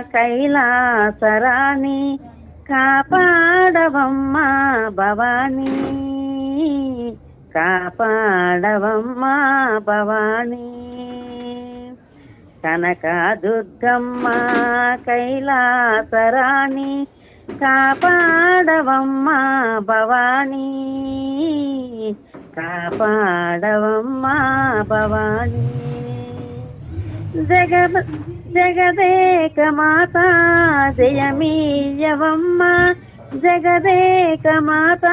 కైలాసరాణి కాపాడవమ్మా భవానీ. కాపాడవమ్మా భవానీ. కనక దుర్గమ్మ కైలాసరాణి కాపాడవమ్మా భవానీ. కాపాడవమ్మా భవానీ. జగ జగదేక మాత జయమీయవమ్మ. జగదేక మాత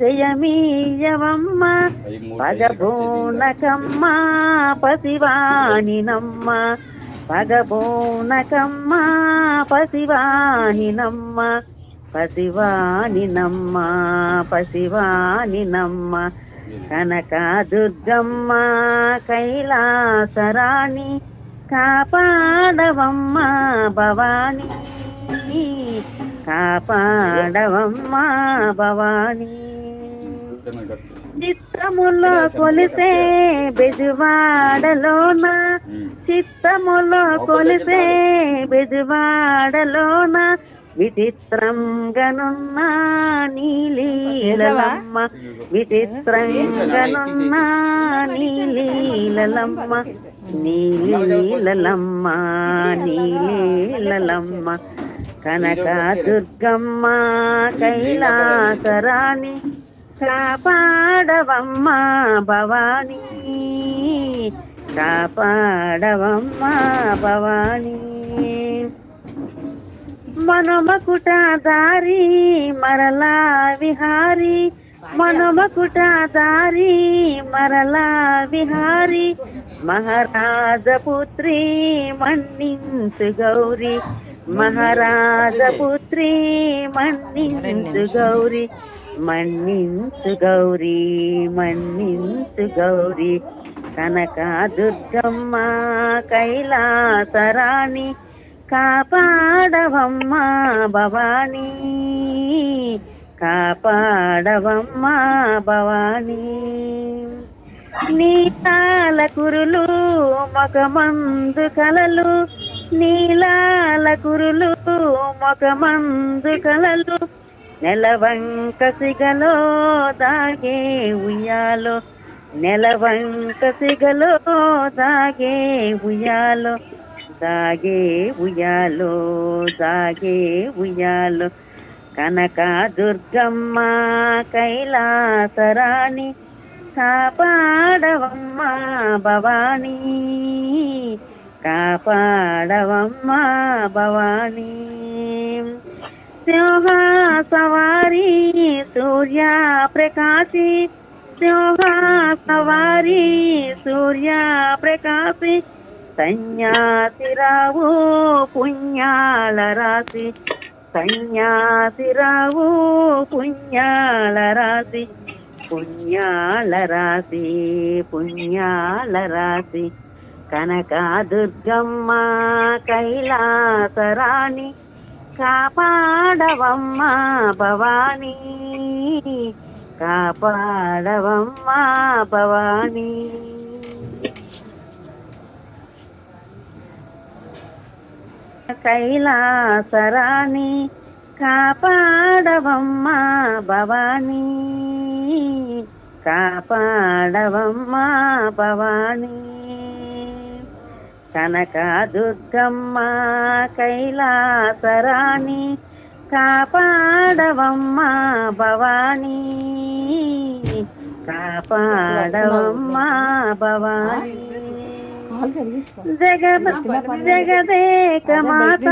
జయమీయవమ్మ. పగబోనకమ్మ పసివాణినమ్మ పగబోనకమ్మ పసివాణినమ్మ పసివాణినమ్మ పసివాణినమ్మ కనక దుర్గమ్మ కైలాసరాణి. కాపాడవమ్మ భవానీ. కాపాడవమ్మ భవానీ. చిత్తములో కొలిసే బెజువాడలోన చిత్తములో కొలిసే బెజువాడలోన విచిత్రం గనున్న నీలీలమ్మ విచిత్రం గనున్న నీలీలమ్మ నీలీలమ్మ నీలీలమ్మ కనక దుర్గమ్మ కైలాసరాణి కాపాడవమ్మ భవానీ కాపాడవమ్మ భవానీ. మనమకుట దారి మరలా విహారీ మనమకుట దారి మరలా విహారీ మహారాజపుత్రి మన్నించు గౌరీ. మహారాజపుత్రి మన్నించు గౌరీ. మన్నించు గౌరీ మన్నించు గౌరీ. కనకా దుర్గమ్మ కైలాసరాణి కాపాడవమ్మ భవానీ. కాపాడవమ్మ భవానీ. నీలాల కురులు మొగమందు కలలు. నీలాల కురులు మొగమందు కలలు. నెలవంక సిగలో దాగే ఉయ్యాలో. నెలవంక సిగలో దాగే ఉయ్యాలో. దాగే ఉయ్యాలో దాగే ఉయ్యాలో. కనక దుర్గమ్మ కైలాసరాణి కాపాడవమ్మా భవానీ. కాపాడవమ్మా భవానీ. సింహ సవారి సూర్య ప్రకాశి సింహ సవారి సూర్య ప్రకాశి సన్యాసిరావు పుణ్యాల రాశి. సన్యాసిరావు పుణ్యాల రాశి. పుణ్యాల రాశి పుణ్యాల రాశి కనక దుర్గమ్మ కైలాసరాణి కాపాడవమ్మ భవానీ కాపాడవమ్మ భవానీ కైలాసరాణి కాపాడవమ్మ భవానీ కాపాడవమ్మ భవానీ. కనక దుర్గమ్మ కైలాసరాణి కాపాడవమ్మ భవానీ. కాపాడవమ్మ భవానీ. జగ జగదేక మాత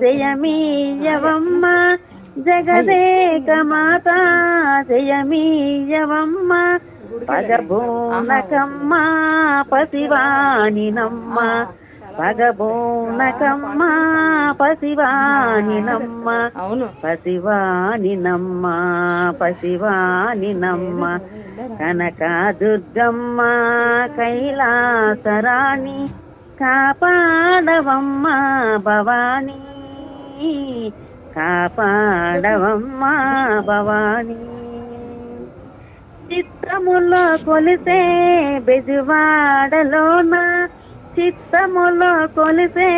జయమీయవమ్మ. జగదేక మాత జయమీయవమ్మ పగబోనకమ్మ పసివాణినమ్మ పగబోనకమ్మ పసివాణినమ్మ అవును. పసివాణినమ్మ పసివాణినమ్మ కనక దుర్గమ్మ కైలాసరాణి కాపాడవమ్మ భవానీ కాపాడవమ్మా భవానీ. చిత్తములో కొలిసే బెజువాడలోన? చిత్తములో కొలిసే